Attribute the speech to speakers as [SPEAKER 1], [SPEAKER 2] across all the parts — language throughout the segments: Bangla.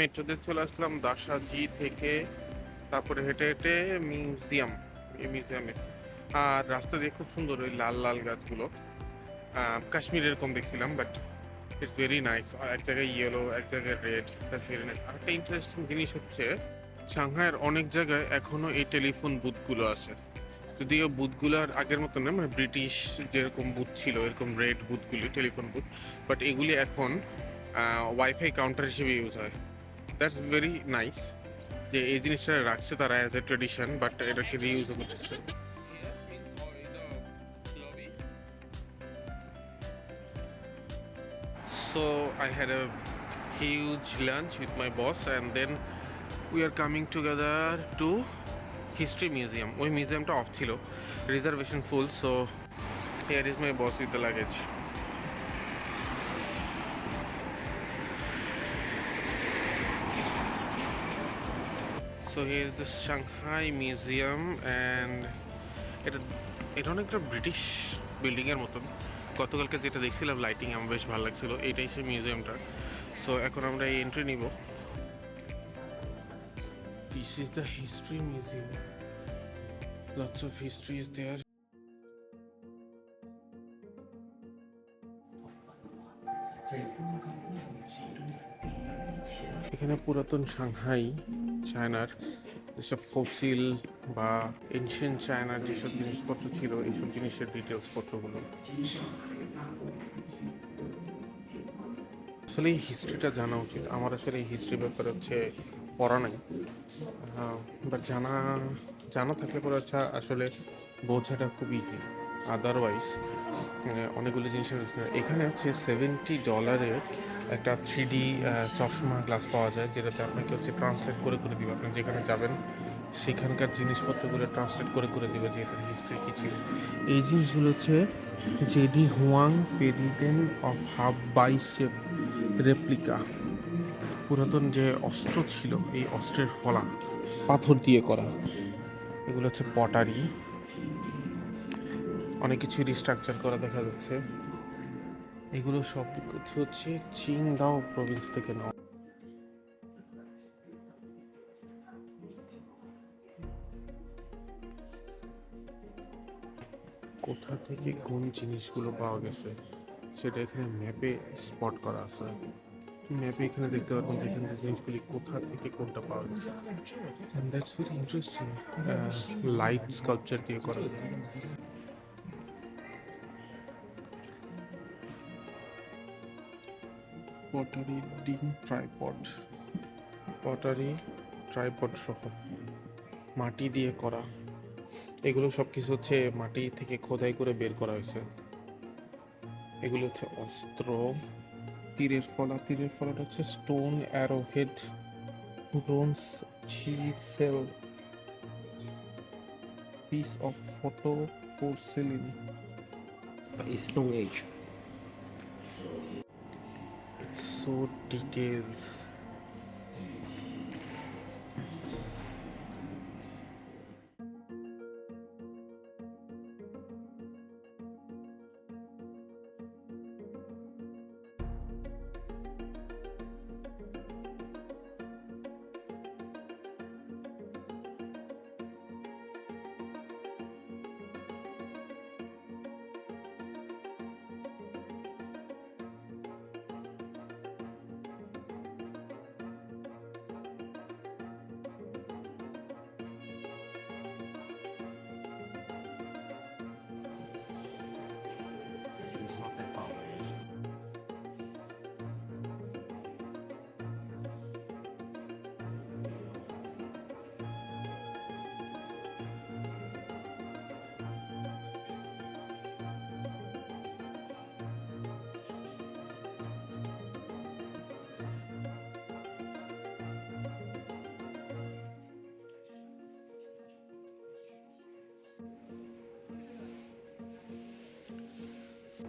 [SPEAKER 1] মেট্রোতে চলে আসলাম দাসাজি থেকে, তারপরে হেঁটে হেঁটে মিউজিয়াম, এই মিউজিয়ামে। আর রাস্তা দিয়ে খুব সুন্দর ওই লাল লাল গাছগুলো। কাশ্মীর এরকম দেখছিলাম বাট ইটস ভেরি নাইস এক জায়গায় ইয়েলো এক জায়গায় রেড দ্যাটস ভেরি নাইস আর একটা ইন্টারেস্টিং জিনিস হচ্ছে, সাংহাইয়ের অনেক জায়গায় এখনও এই টেলিফোন বুথগুলো আছে। যদিও বুথগুলো আর আগের মতো না মানে ব্রিটিশ যেরকম বুথ ছিল, এরকম রেড বুথগুলি, টেলিফোন বুথ বাট এগুলি এখন ওয়াইফাই কাউন্টার হিসেবে ইউজ হয়। দ্যাটস ভেরি নাইস যে এই জিনিসটা রাখছে তারা অ্যাজ এ ট্রেডিশন বাট এটাকে রিইউজও করতেছে So, I had a huge lunch with my boss and then we are coming together to history museum ওই মিউজিয়ামটা অফ ছিল reservation full so here is my boss with the luggage so here is the Shanghai museum and এটা এটা অনেকটা ব্রিটিশ বিল্ডিংয়ের মতন। গতকালকে যেটা দেখছিলাম লাইটিং আমার বেশ ভালো লাগছিল। এইটাই সেই মিউজিয়ামটা সো এখন আমরা এই এন্ট্রি নিব। This is the history museum lots of history is there এখানে পুরাতন সাংহাই চায়নার যেসব ফসিল বা এনশিয়েন্ট চায়নার যেসব জিনিসপত্র ছিল, এইসব জিনিসের ডিটেলস পত্রগুলো। আসলে এই হিস্ট্রিটা জানা উচিত। আমার আসলে এই হিস্ট্রি ব্যাপারে হচ্ছে পড়া নাই। বাট জানা জানা থাকলে পরে হচ্ছে আসলে বোঝাটা খুব ইজি আদারওয়াইজ অনেকগুলো জিনিসের এখানে হচ্ছে সেভেন্টি ডলারের একটা থ্রি ডি চশমা গ্লাস পাওয়া যায়, যেটাতে আপনাকে হচ্ছে ট্রান্সলেট করে করে দিবে। আপনি যেখানে যাবেন, সেখানকার জিনিসপত্রগুলো ট্রান্সলেট করে করে দিবে, যে এটার হিস্ট্রি কী ছিল। এই জিনিসগুলো হচ্ছে jade Huang pendant of half bi shape replica পুরাতন যে অস্ত্র ছিল, এই অস্ত্রের ফলা পাথর দিয়ে করা। এগুলো হচ্ছে পটারি অনেক কিছু রিস্ট্রাকচার করা দেখা যাচ্ছে। এগুলো সব কিছু হচ্ছে চিংদাও প্রভিন্স থেকে নেওয়া কোথা থেকে কোন জিনিসগুলো পাওয়া গেছে, সেটা এখানে ম্যাপে স্পট করা আছে। ম্যাপে এখানে দেখতে পাচ্ছেন যে এখানে জিনিসগুলি কোথা থেকে কোনটা পাওয়া গেছে। That's very interesting light sculpture দিয়ে করা। Pottery ding tripod. Pottery tripod সহ মাটি দিয়ে করা। এগুলো সব কিছু হচ্ছে মাটি থেকে খোদাই করে বের করা হয়েছে। এগুলো হচ্ছে অস্ত্র। তীরের ফলা তীরের ফলাটা হচ্ছে stone arrow head bronze chisel piece of photo porcelain.
[SPEAKER 2] Stone Age.
[SPEAKER 1] episode details.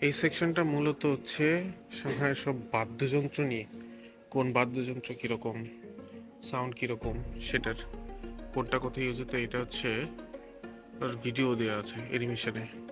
[SPEAKER 1] এই সেকশনটা মূলত হচ্ছে সাধারণ সব বাদ্যযন্ত্র নিয়ে। কোন বাদ্যযন্ত্র কীরকম সাউন্ড কীরকম, সেটার কোনটা কোথায় ইউজ হতো এটা হচ্ছে ভিডিও দেওয়া আছে এনিমেশনে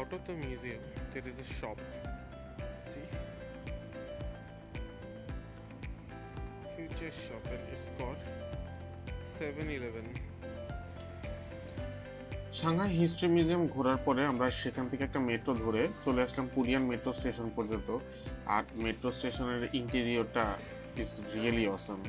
[SPEAKER 1] Out of the museum, there is a shop. See? Future shop and it's called 7-Eleven. Shanghai history museum ঘোরার পরে আমরা সেখান থেকে একটা মেট্রো ধরে চলে আসলাম পুরিয়ান মেট্রো স্টেশন পর্যন্ত আর মেট্রো স্টেশনের ইন্টেরিয়রটা ইজ রিয়েলি অসাম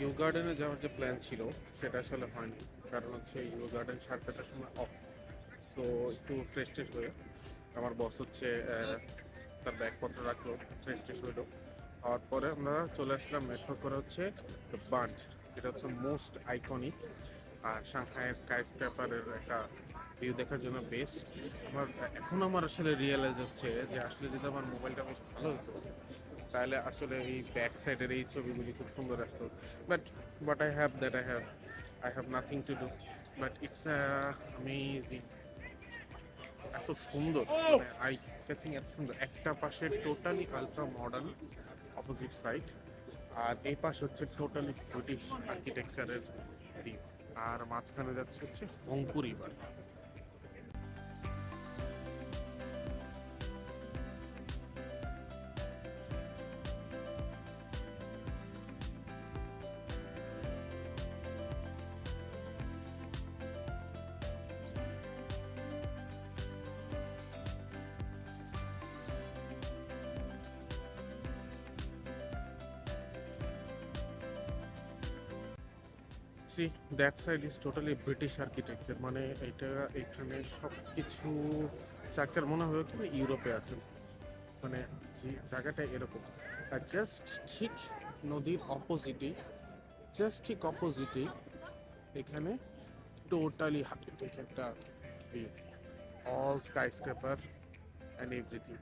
[SPEAKER 1] ইউ গার্ডেনে যাওয়ার যে প্ল্যান ছিল, সেটা আসলে হয়নি। কারণ হচ্ছে ইউ গার্ডেন সাড়ে চারটার সময় অফ তো একটু ফ্রেশ ট্রেশ হয়ে, আমার বস হচ্ছে তার ব্যাগপত্র রাখল ফ্রেশ ট্রেশ হইল। হওয়ার পরে আমরা চলে আসলাম মেট্রো করে হচ্ছে দ্য বান্ড যেটা হচ্ছে মোস্ট আইকনিক আর সাংহাইয়ের স্কাই স্ক্র্যাপারের একটা ভিউ দেখার জন্য বেস্ট আমার, এখন আমার আসলে রিয়েলাইজ হচ্ছে যে আসলে যদি আমার মোবাইলটা বেশ ভালো হতো তাহলে আসলে এই ব্যাক সাইডের এই ছবিগুলি খুব সুন্দর আসতো। But but I have that I have I have nothing to do but it's amazing এত সুন্দর। আই থিঙ্ক এত সুন্দর। একটা পাশে totally ultra modern opposite side আর এই পাশ হচ্ছে টোটালি ব্রিটিশ আর্কিটেকচারের দিক। আর মাঝখানে যাচ্ছে হচ্ছে Rangpur river see that side is totally British architecture মানে এটা এখানে সব কিছু স্ট্রাকচার মনে হবে কি ইউরোপে আছে। মানে যে জায়গাটা এরকম। আর জাস্ট ঠিক নদীর অপোজিটে জাস্ট ঠিক অপোজিটে এখানে টোটালি হাইটেক একটা all skyscraper and everything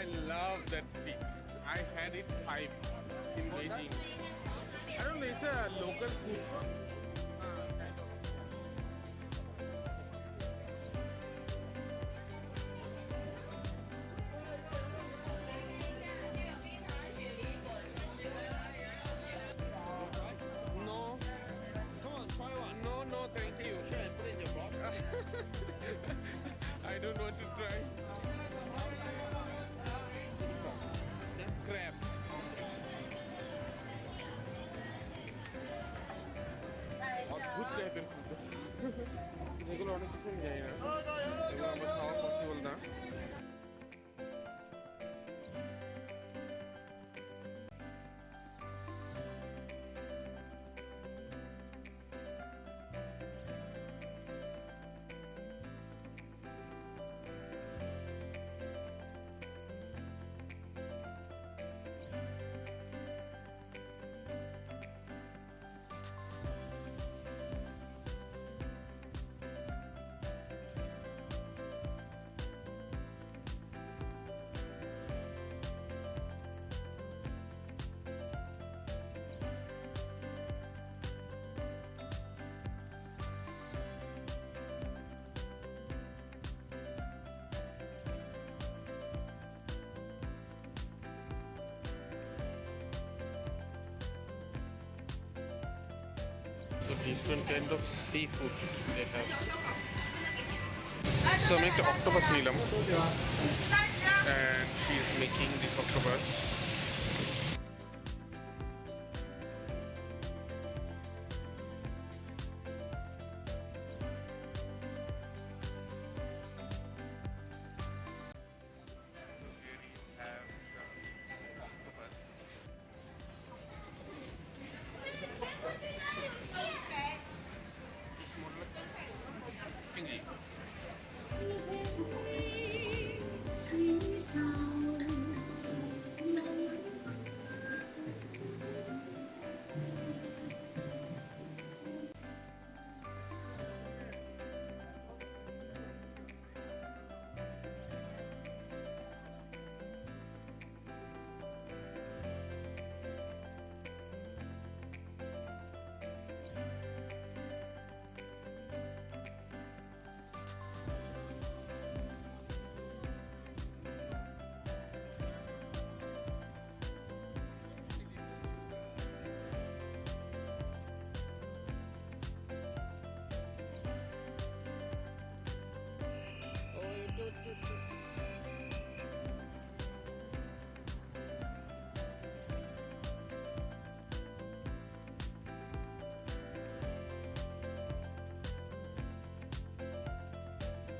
[SPEAKER 1] I love that stick. I had it five in Beijing. I don't know, it's a local food. টাইপের যেগুলো অনেক কিছুই যায় না। এগুলো আমার খাওয়া পসিবল না। তো different kind of seafood যেটা তো আমি একটা অক্টোপাস নিলাম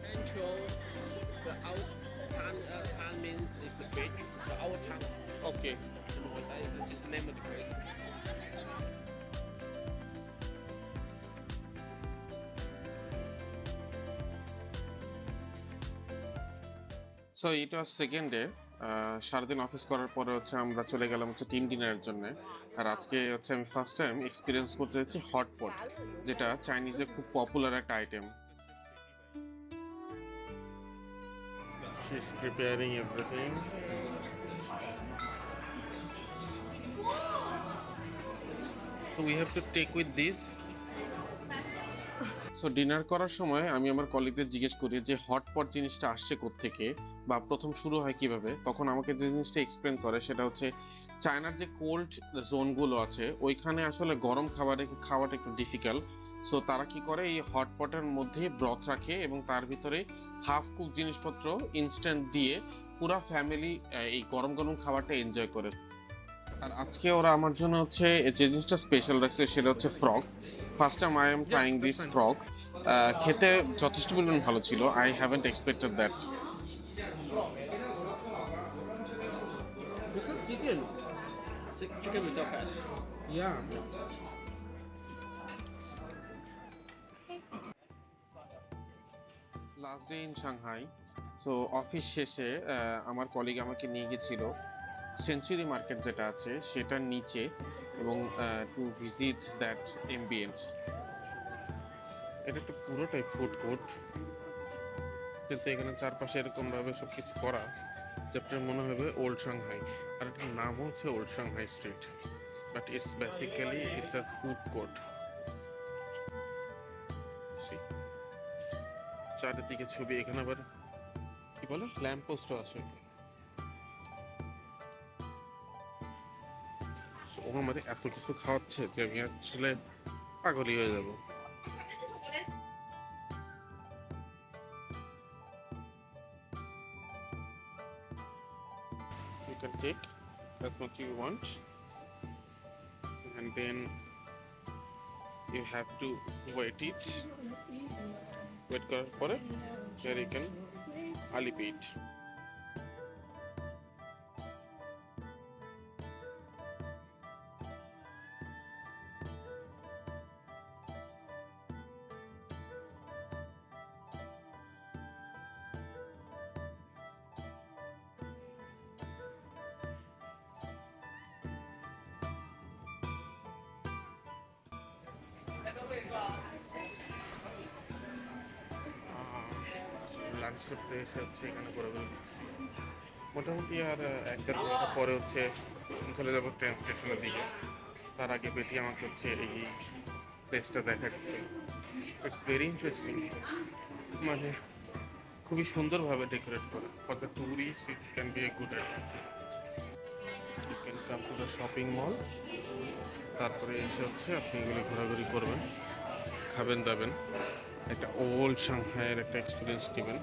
[SPEAKER 2] Central, the out town, uh, town means is the bridge, the old town. Okay. It's just the name of the place.
[SPEAKER 1] So এটা সেকেন্ড ডে সারাদিন অফিস করার পরে হচ্ছে আমরা চলে গেলাম হচ্ছে টিম ডিনারের জন্য। আর আজকে হচ্ছে আমি ফার্স্ট টাইম এক্সপিরিয়েন্স করতে হচ্ছে হটপট যেটা চাইনিজে খুব পপুলার একটা item She's preparing everything. So, we have to take with this. So dinner করার সময় আমি আমার কলিগদের জিজ্ঞেস করি যে হটপট জিনিসটা আসছে থেকে বা প্রথম শুরু হয় কীভাবে? তখন আমাকে যে জিনিসটা এক্সপ্লেন করে সেটা হচ্ছে, চায়নার যে কোল্ড জোনগুলো আছে, ওইখানে আসলে গরম খাবারে, খাওয়াটা একটু ডিফিকাল্ট সো তারা কি করে? এই হটপটের মধ্যে ব্রথ রাখে এবং তার ভিতরে হাফ কুক জিনিসপত্র ইনস্ট্যান্ট দিয়ে পুরা ফ্যামিলি এই গরম গরম খাবারটা এনজয় করে। আর আজকে ওরা আমার জন্য হচ্ছে, যে জিনিসটা স্পেশাল রাখছে সেটা হচ্ছে frog first time I am trying this frog খেতে যথেষ্ট পরিমাণ ভালো ছিল। I haven't expected that. Yeah last day in Shanghai so office শেষে আমার কলিগ আমাকে নিয়ে গেছিল। সেঞ্চুরি মার্কেট যেটা আছে সেটার নিচে। এবং টু ভিজিট দ্যাট এম্বিয়েন্ট এটা একটা পুরোটাই ফুড কোর্ট কিন্তু এখানে চারপাশে এরকমভাবে সব কিছু করা যে আপনার মনে হবে ওল্ড সাংহাই আর এটার নাম হচ্ছে old Shanghai street but it's basically it's a food court চারিদিকে ছবি, এখানে আবার কি বলে? ল্যাম্প পোস্টও আছে। ও আমাদের এত কিছু খাওয়াচ্ছে যে আমি আসলে পাগলই হয়ে যাব You can take as much you want and then you have to wait it wait করার পরে there you can alip it এসে হচ্ছে এখানে ঘোরাঘুরি করছি। মোটামুটি আর এক দেড় পরে হচ্ছে চলে যাব ট্রেন স্টেশনের দিকে। তার আগে বেটি আমাকে হচ্ছে এই প্লেসটা দেখাচ্ছে। ইটস ভেরি ইন্টারেস্টিং মানে খুবই সুন্দরভাবে ডেকোরেট করে। For the tourist it can be a good adventure can come to the shopping mall তারপরে এসে হচ্ছে আপনি এগুলো ঘোরাঘুরি করবেন। খাবেন দাবেন। একটা ওল্ড সাংহাইয়ের একটা এক্সপিরিয়েন্স নেবেন।